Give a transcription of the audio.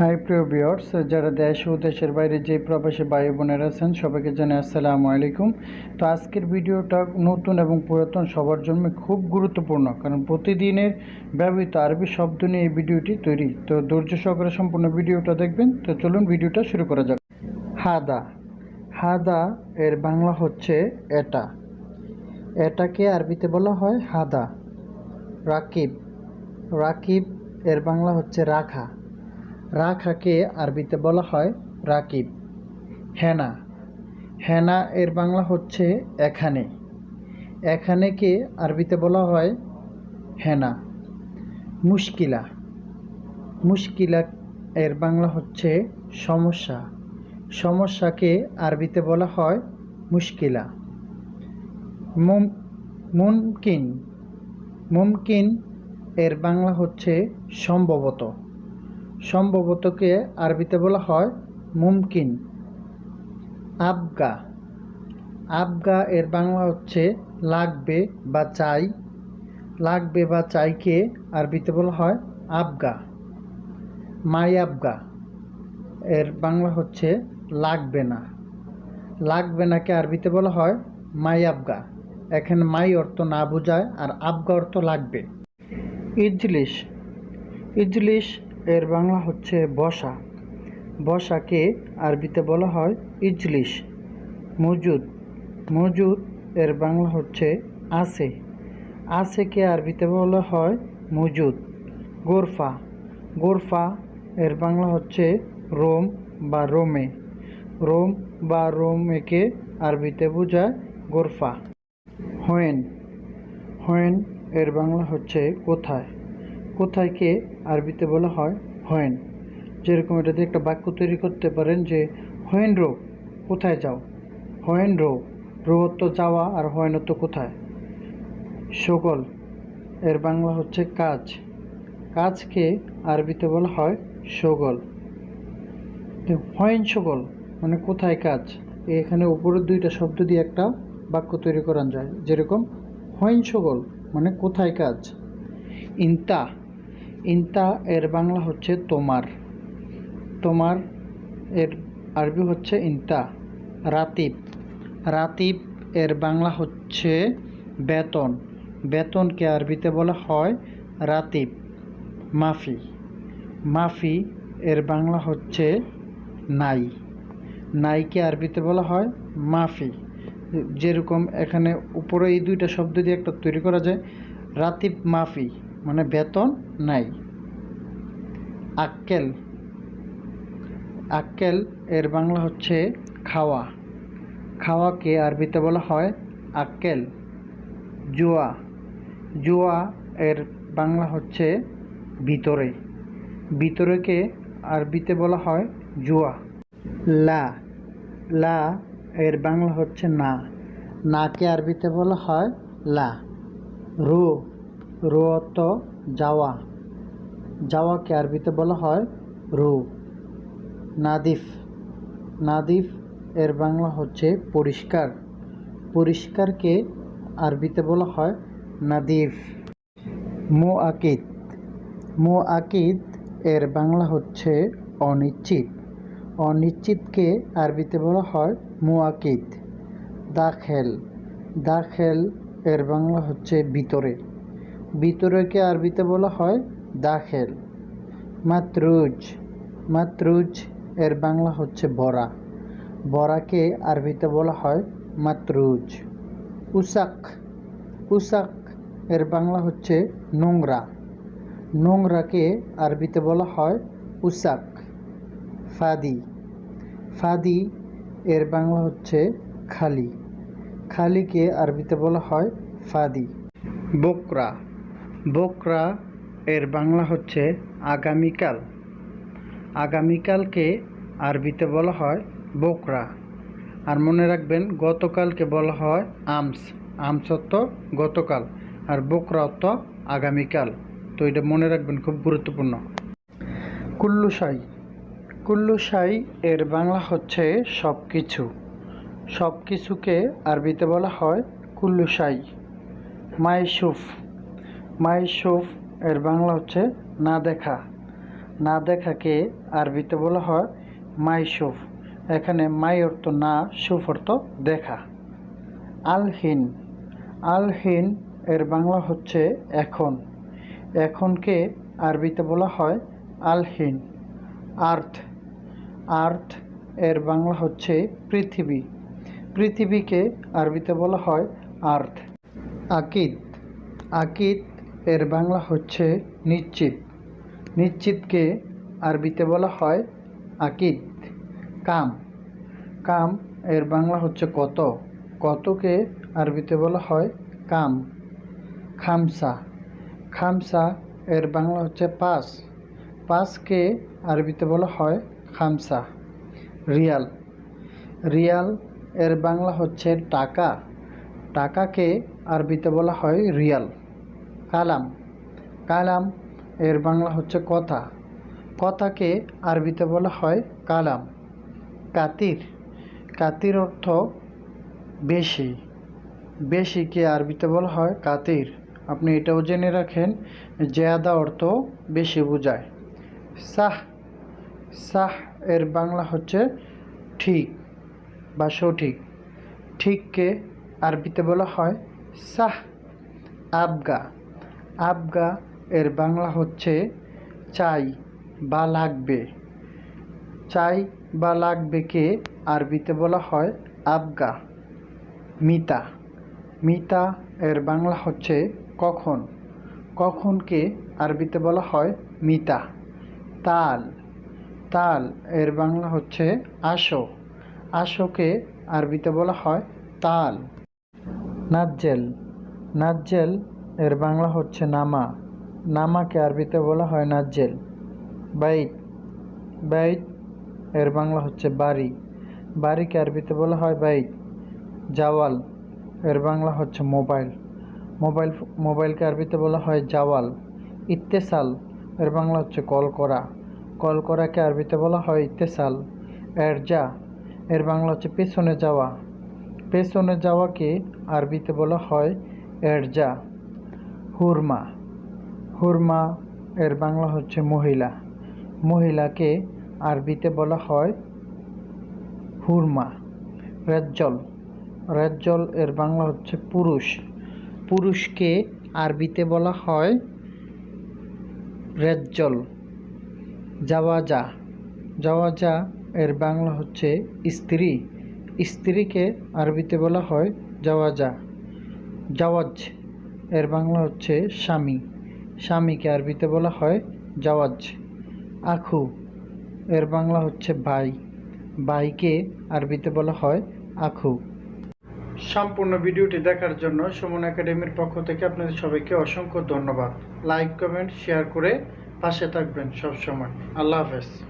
High, প্রিয় viewers, যারা দেশ ও দেশের বাইরে যে প্রবাসী ভাই বোনেরা আছেন, সবাইকে জানাই আসসালামু আলাইকুম। তো আজকের ভিডিওটা নতুন এবং পুরাতন সবার জন্য খুব গুরুত্বপূর্ণ, কারণ প্রতিদিনের ব্যবহৃত আরবি শব্দ নিয়ে এই ভিডিওটি তৈরি। তো ধৈর্য সহকারে সম্পূর্ণ ভিডিওটা দেখবেন। তো চলুন ভিডিওটা শুরু করা যাক। হাদা। হাদা এর বাংলা হচ্ছে এটা। এটাকে আরবিতে বলা হয় হাদা। রাকিব। রাকিব এর বাংলা হচ্ছে রাখা। রাখাকে আরবিতে বলা হয় রাকিব। হেনা। হেনা এর বাংলা হচ্ছে এখানে। এখানেকে আরবিতে বলা হয় হেনা। মুশকিলা। মুশকিলা এর বাংলা হচ্ছে সমস্যা। সমস্যাকে আরবিতে বলা হয় মুশকিলা। মুম, মুমকিন। মুমকিন এর বাংলা হচ্ছে সম্ভবত। সম্ভবতকে আরবিতে বলা হয় মুমকিন, আবগা। আবগা এর বাংলা হচ্ছে লাগবে বা চাই। লাগবে বা চাইকে আরবিতে বলা হয় আবগা, মাই আবগা। এর বাংলা হচ্ছে লাগবে না। লাগবে নাকে আরবিতে বলা হয় মাই আবগা। এখানে মাই অর্থ না বোঝায় আর আবগা অর্থ লাগবে। ইজলিশ ইজলিশ এর বাংলা হচ্ছে বসা। বসাকে আরবিতে বলা হয় ইজলিশ। মজুদ। মজুদ এর বাংলা হচ্ছে আছে আছেকে আরবিতে বলা হয় মজুদ। গোরফা। গোরফা এর বাংলা হচ্ছে রোম বা রোমে। রোম বা রোমেকে আরবিতে বোঝায় গোরফা। হোয়েন। হোয়েন এর বাংলা হচ্ছে কোথায়? কোথায়কে আরবিতে বলা হয় হোয়েন। যেরকম এটা দিয়ে একটা বাক্য তৈরি করতে পারেন যে, হোয়েন রো, কোথায় যাও? হোয়েন রো রোহত্ব যাওয়া আর হোয়েনত্ব কোথায়? সগল এর বাংলা হচ্ছে কাজ। কাজকে আরবিতে বলা হয় সগল হয়েন সগল মানে কোথায় কাজ? এখানে উপরের দুইটা শব্দ দিয়ে একটা বাক্য তৈরি করা যায়। যেরকম, হয়েন সগল মানে কোথায় কাজ? ইন্তা ইন্তা এর বাংলা হচ্ছে তোমার। তোমার এর আরবি হচ্ছে ইন্তা, রাতিব। রাতিব এর বাংলা হচ্ছে বেতন। বেতনকে আরবিতে বলা হয় রাতিব, মাফি। মাফি এর বাংলা হচ্ছে নাই। নাইকে আরবিতে বলা হয় মাফি। যেরকম এখানে উপরে এই দুইটা শব্দ দিয়ে একটা তৈরি করা যায়, রাতিব মাফি। মানে বেতন নাই। আক্কেল। আক্কেল এর বাংলা হচ্ছে খাওয়া। খাওয়াকে আরবিতে বলা হয় আক্কেল। জুয়া। জুয়া এর বাংলা হচ্ছে ভিতরে। ভিতরেকে আরবিতে বলা হয় জুয়া। লা। লা এর বাংলা হচ্ছে না। নাকে আরবিতে বলা হয় লা। রু। রু অর্থ যাওয়া। যাওয়াকে আরবিতে বলা হয় রু। নাদিফ। নাদিফ এর বাংলা হচ্ছে পরিষ্কার। পরিষ্কারকে আরবিতে বলা হয় নাদিফ। মো আকিদ মো আকিদ এর বাংলা হচ্ছে অনিশ্চিত। অনিশ্চিতকে আরবিতে বলা হয় মো আকিদ দাখেল। দাখেল এর বাংলা হচ্ছে ভিতরে। ভিতরেকে আরবিতে বলা হয় দাখেল। মাতরুজ। মাতরুজ এর বাংলা হচ্ছে বরা বরাকে আরবিতে বলা হয় মাতরুজ। উসাক। উসাক এর বাংলা হচ্ছে নোংরা। নোংরাকে আরবিতে বলা হয় উসাক। ফাদি। ফাদি এর বাংলা হচ্ছে খালি। খালিকে আরবিতে বলা হয় ফাদি। বকরা। বকরা এর বাংলা হচ্ছে আগামীকাল। আগামীকালকে আরবিতে বলা হয় বকরা। আর মনে রাখবেন, গতকালকে বলা হয় আমস। আমস অর্থ গতকাল আর বকরা অর্থ আগামীকাল। তো এটা মনে রাখবেন খুব গুরুত্বপূর্ণ। কুল্লুসাই কুল্লুসাই এর বাংলা হচ্ছে সব কিছু সব কিছুকে আরবিতে বলা হয় কুল্লুসাই মাইসুফ মাইসুফ এর বাংলা হচ্ছে না দেখা। না দেখাকে আরবিতে বলা হয় মাই মাইশুফ এখানে মাই অর্থ না, সুফ অর্থ দেখা। আলহিন আলহিন এর বাংলা হচ্ছে এখন। এখনকে আরবিতে বলা হয় আলহিন আর্থ। আর্থ এর বাংলা হচ্ছে পৃথিবী। পৃথিবীকে আরবিতে বলা হয় আর্থ। আকিদ। আকিদ এর বাংলা হচ্ছে নিশ্চিত। নিশ্চিতকে আরবিতে বলা হয় আকিদ, কাম। কাম এর বাংলা হচ্ছে কত। কতকে আরবিতে বলা হয় কাম। খামসা। খামসা এর বাংলা হচ্ছে পাঁচ। পাঁচকে আরবিতে বলা হয় খামসা। রিয়াল। রিয়াল এর বাংলা হচ্ছে টাকা। টাকাকে আরবিতে বলা হয় রিয়াল। কালাম। কালাম এর বাংলা হচ্ছে কথা। কথাকে আরবিতে বলা হয় কালাম। কাতির। কাতির অর্থ বেশি। বেশিকে আরবিতে বলা হয় কাতির। আপনি এটাও জেনে রাখেন, জেয়াদা অর্থ বেশি বোঝায়। সাহ। সাহ এর বাংলা হচ্ছে ঠিক বা সঠিক। ঠিককে আরবিতে বলা হয় সাহ। আবগা। আবগা এর বাংলা হচ্ছে চাই বা লাগবে। চাই বা লাগবেকে আরবিতে বলা হয় আবগা। মিতা। মিতা এর বাংলা হচ্ছে কখন? কখনকে আরবিতে বলা হয় মিতা। তাল। তাল এর বাংলা হচ্ছে আসো। আসোকে আরবিতে বলা হয় তাল। নাজ্জেল। নাজ্জেল এর বাংলা হচ্ছে নামা। নামাকে আরবিতে বলা হয় নাজ্জেল। বাইত বাইত, এর বাংলা হচ্ছে বাড়ি। বাড়িকে আরবিতে বলা হয় বাইত। জাওয়াল, এর বাংলা হচ্ছে মোবাইল। মোবাইল, মোবাইলকে আরবিতে বলা হয় জাওয়াল। ইত্তেসাল, এর বাংলা হচ্ছে কল করা কল করাকে আরবিতে বলা হয় ইত্তেসাল। এরজা, এর বাংলা হচ্ছে পেছনে যাওয়া। পেছনে যাওয়াকে আরবিতে বলা হয় এরজা। হুরমা। হুরমা এর বাংলা হচ্ছে মহিলা। মহিলাকে আরবিতে বলা হয় হুরমা, রেজ্জল। রেজ্জল এর বাংলা হচ্ছে পুরুষ। পুরুষকে আরবিতে বলা হয় রেজ্জল। জাওয়াজা। জাওয়াজা এর বাংলা হচ্ছে স্ত্রী। স্ত্রীকে আরবিতে বলা হয় জাওয়াজা। জাওয়াজ। এর বাংলা হচ্ছে স্বামী। স্বামীকে আরবিতে বলা হয় জাওয়াজ। আখু, এর বাংলা হচ্ছে ভাই। ভাইকে আরবিতে বলা হয় আখু। সম্পূর্ণ ভিডিওটি দেখার জন্য সুমন একাডেমির পক্ষ থেকে আপনাদের সবাইকে অসংখ্য ধন্যবাদ। লাইক, কমেন্ট, শেয়ার করে পাশে থাকবেন সবসময়। আল্লাহ হাফেজ।